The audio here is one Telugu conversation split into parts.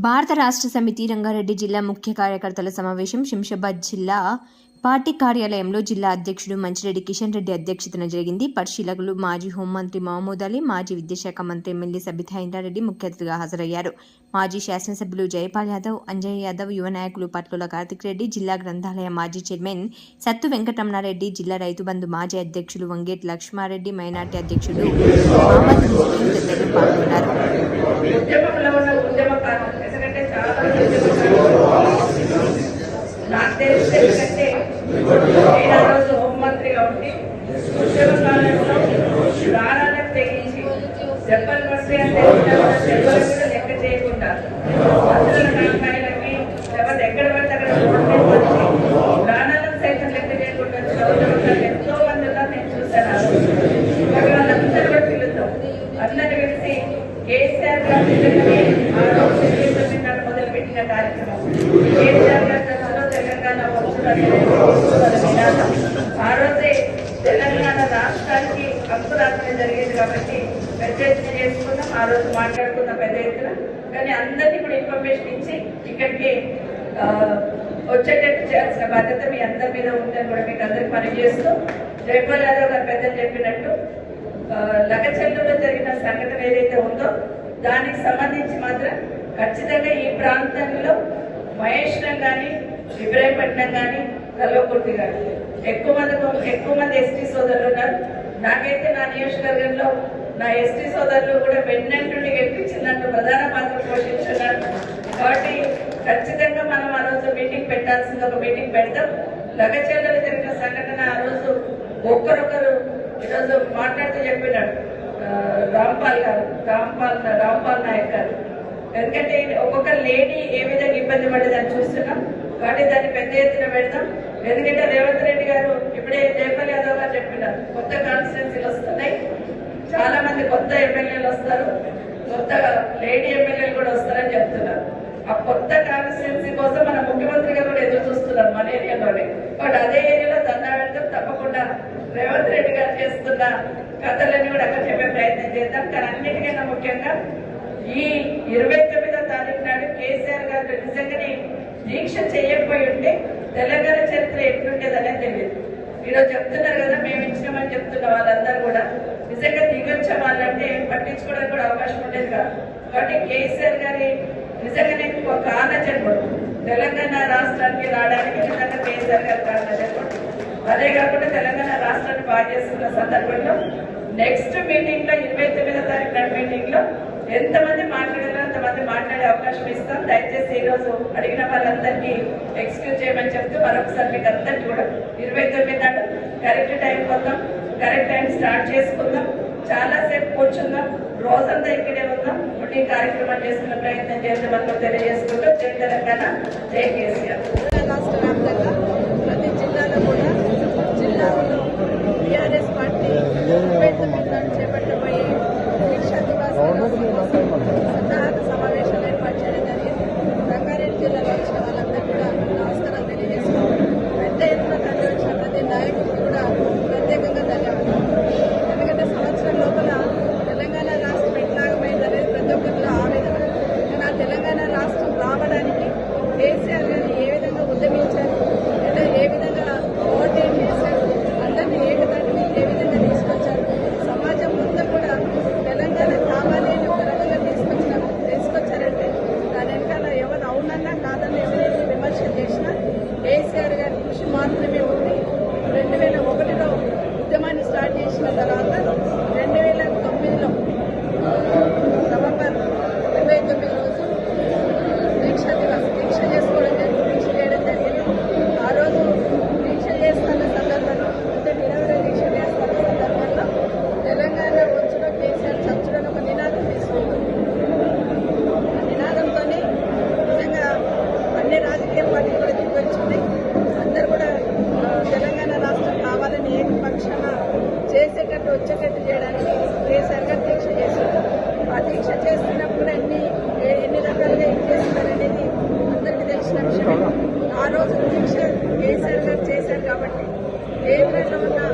భారత రాష్ట్ర సమితి రంగారెడ్డి జిల్లా ముఖ్య కార్యకర్తల సమావేశం శంషాబాద్ జిల్లా పార్టీ కార్యాలయంలో జిల్లా అధ్యక్షుడు మంచిరెడ్డి కిషన్ రెడ్డి అధ్యక్షతన జరిగింది. పరిశీలకులు మాజీ హోంమంత్రి మహమూద్ అలీ మాజీ విద్యాశాఖ మంత్రి ఎమ్మెల్యే సబితా ఇంద్రారెడ్డి ముఖ్య అతిథిగా హాజరయ్యారు. మాజీ శాసనసభ్యులు జయపాల్ యాదవ్ అంజయ్ యాదవ్ యువ నాయకులు పట్లుల కార్తిక్ రెడ్డి జిల్లా గ్రంథాలయ మాజీ చైర్మన్ సత్తు వెంకటరమణారెడ్డి జిల్లా రైతు బంధు మాజీ అధ్యక్షులు వంగేటి లక్ష్మారెడ్డి మైనార్టీ అధ్యక్షుడు మహమ్మద్ ముస్లిం తదితరులు పాల్గొన్నారు ఉద్యమంలో ఉన్న ఉద్యమకారులు ఎందుకంటే చాలా మంది ఉద్యమకారులు నాకు తెలిసి ఎందుకంటే నేను ఆ రోజు హోంమంత్రిగా ఉండి ఉద్యమకాలంలో ప్రాణాలకు తెగించి దెబ్బలు పడితే అంటే దెబ్బలు కూడా లెక్క చేయకుండా అందులో కాకాయలకి లేకపోతే ఎక్కడ పడితే అక్కడ రోడ్డు మీద వచ్చి ప్రాణాలను సైతం లెక్క చేయకుండా వచ్చిన ఉద్యమకారులు ఎంతో మంది ఉన్నారు నేను చూశాను ఆ రోజు. అక్కడ వాళ్ళందరూ కూడా పిలుద్దాం అందరిని కలిసి కేసీఆర్ గారు నిజంగానే ఆ రోజు తెలుగుదేశం నాడు మొదలుపెట్టిన కార్యక్రమం కేసీఆర్ తెలంగాణ వచ్చుదని నినాదం ఆ రోజే తెలంగాణ రాష్ట్రానికి అంకురార్పణ జరిగింది. కాబట్టి పెద్ద ఎత్తున చేసుకున్నాం. ఆ రోజు మాట్లాడుకున్న పెద్ద ఎత్తున. కానీ అందరినీ కూడా ఇన్ఫర్మేషన్ ఇచ్చి ఇక్కడికి వచ్చేటట్టు చేయాల్సిన బాధ్యత మీ అందరి మీద ఉందని కూడా మీకు అందరికి పని చేస్తూ జయపాల్ యాదవ్ గారు పెద్దలు చెప్పినట్టు ఆ, జరిగిన సంఘటన ఏదైతే ఉందో దానికి సంబంధించి మాత్రం ఖచ్చితంగా ఈ ప్రాంతంలో మహేశ్వరం కానీ ఇబ్రాహీంపట్నం కానీ కల్వకుర్తి కానీ ఎక్కువ మంది ఎక్కువ మంది ఎస్టీ సోదరులు ఉన్నారు. నాకైతే నా నియోజకవర్గంలో నా ఎస్టీ సోదరులు కూడా వెన్నెంటుండి గెలిపించినట్టు ప్రధాన పాత్ర పోషించున్నారు. కాబట్టి ఖచ్చితంగా మనం ఆ రోజు మీటింగ్ పెట్టాల్సింది ఒక మీటింగ్ పెడతాం లగచర్లలో జరిగిన సంఘటన ఆ రోజు ఒక్కరొకరు ఈరోజు మాట్లాడుతూ చెప్పినాడు రాంపాల్ గారు రాంపాల్ రాంపాల్ నాయక్ గారు. ఎందుకంటే ఒక్కొక్క లేడీ ఏ విధంగా ఇబ్బంది పడేదని చూస్తున్నాం. కాబట్టి దాన్ని పెద్ద ఎత్తున పెడతాం ఎందుకంటే రేవంత్ రెడ్డి గారు ఇప్పుడే జయపాల్ యాదవ్ గారు చెప్పినారు కొత్త కాన్స్టిట్యున్సీలు వస్తున్నాయి. చాలా మంది కొత్త ఎమ్మెల్యేలు వస్తారు కొత్త లేడీ ఎమ్మెల్యేలు కూడా వస్తారని చెప్తున్నారు. ఆ కొత్త కాన్స్టిట్యున్సీ కోసం మన ముఖ్యమంత్రి గారు కూడా ఎదురు చూస్తున్నారు మన ఏరియాలోనే. బట్ అదే ఏరియాలో దందా తప్పకుండా రేవంత్ రెడ్డి గారు చేస్తున్న కథలన్నీ కూడా అక్కడ చెప్పే ప్రయత్నం చేద్దాం. కానీ అన్నిటికన్నా ముఖ్యంగా ఈ ఇరవై తొమ్మిదో తారీఖు నాడు కేసీఆర్ గారు నిజంగానే దీక్ష చేయకపోయి ఉంటే తెలంగాణ చరిత్ర ఎట్లుండేదనే తెలియదు ఈరోజు చెప్తున్నారు కదా మేము ఇచ్చినామని చెప్తున్న వాళ్ళందరూ కూడా. నిజంగా దిగొచ్చే వాళ్ళంటే పట్టించుకోవడానికి కూడా అవకాశం ఉండేది కాదు. కాబట్టి కేసీఆర్ గారి నిజంగానే ఒక ఆనజన్ముడు తెలంగాణ రాష్ట్రానికి రావడానికి నిజంగా కేసీఆర్ గారి కారణజన్ముడు అదే కాకుండా తెలంగాణ రాష్ట్రాన్ని బాగా చేస్తున్న సందర్భంలో నెక్స్ట్ మీటింగ్లో ఇరవై తొమ్మిదో తారీఖు నాడు మీటింగ్లో ఎంతమంది మాట్లాడారో? మాట్లాడే అవకాశం ఇస్తాం. దయచేసి ఈ రోజు అడిగిన వాళ్ళందరినీ ఎక్స్క్యూజ్ చేయమని చెప్తూ మరొకసారి మీకు అందరికీ కూడా ఇరవై తొమ్మిది నాడు కరెక్ట్ టైం వద్దాం కరెక్ట్ టైం స్టార్ట్ చేసుకుందాం. చాలాసేపు కూర్చుందాం. రోజంతా ఇక్కడే ఉందాం. ఇప్పుడు కార్యక్రమం చేసుకునే ప్రయత్నం చేద్దామని తెలియజేసుకుంటూ జై తెలంగాణ జై కేసీఆర్. రక్షణ చేసేటట్టు వచ్చేటట్టు చేయడానికి కేసీఆర్ దీక్ష చేశారు ఆ దీక్ష చేస్తున్నప్పుడు అన్ని ఎన్ని రకాలుగా ఏం చేస్తున్నారనేది అందరికీ తెలిసిన విషయం ఆ రోజు దీక్ష కేసీఆర్ గారు చేశారు కాబట్టి కేంద్రంలో ఉన్నా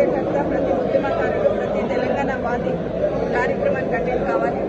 కార్యకర్త ప్రతి ఉద్యమకారుడు ప్రతి తెలంగాణ వాది కార్యక్రమానికి అటెండ్ కావాలి.